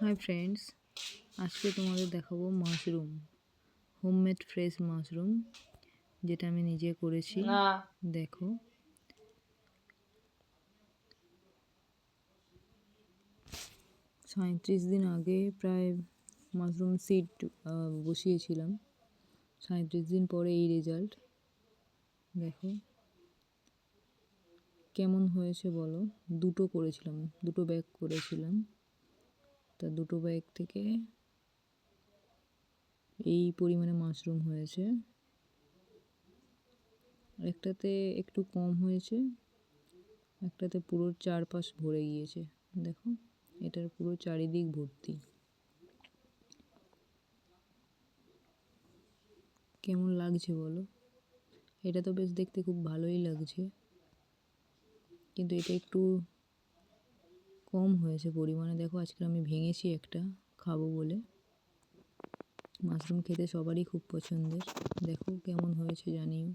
Hi friends আজকে তোমাদের দেখাবো মাশরুম হোমমেড ফ্রেশ মাশরুম যেটা আমি নিজে করেছি। দেখো। সাঁত্রিশ দিন আগে প্রায় মাশরুম সিড বসিয়েছিলাম। সাঁত্রিশ দিন পরে এই রেজাল্ট দেখো। কেমন হয়েছে বলো? দুটো করেছিলাম দুটো ব্যাগ করেছিলাম। তা দুটো ব্যাগ থেকে এই পরিমাণে মাশরুম হয়েছে। একটাতে একটু কম হয়েছে, একটাতে পুরো চারপাশ ভরে গিয়েছে। দেখো, এটার পুরো চারিদিক ভর্তি। কেমন লাগছে বলো? এটা তো বেশ দেখতে খুব ভালোই লাগছে। কিন্তু এটা একটু কম হয়েছে পরিমাণে। দেখো আজকে আমি ভেঙেছি একটা, খাব বলে। মাশরুম খেতে সবারই খুব পছন্দের। দেখো কেমন হয়েছে জানিও।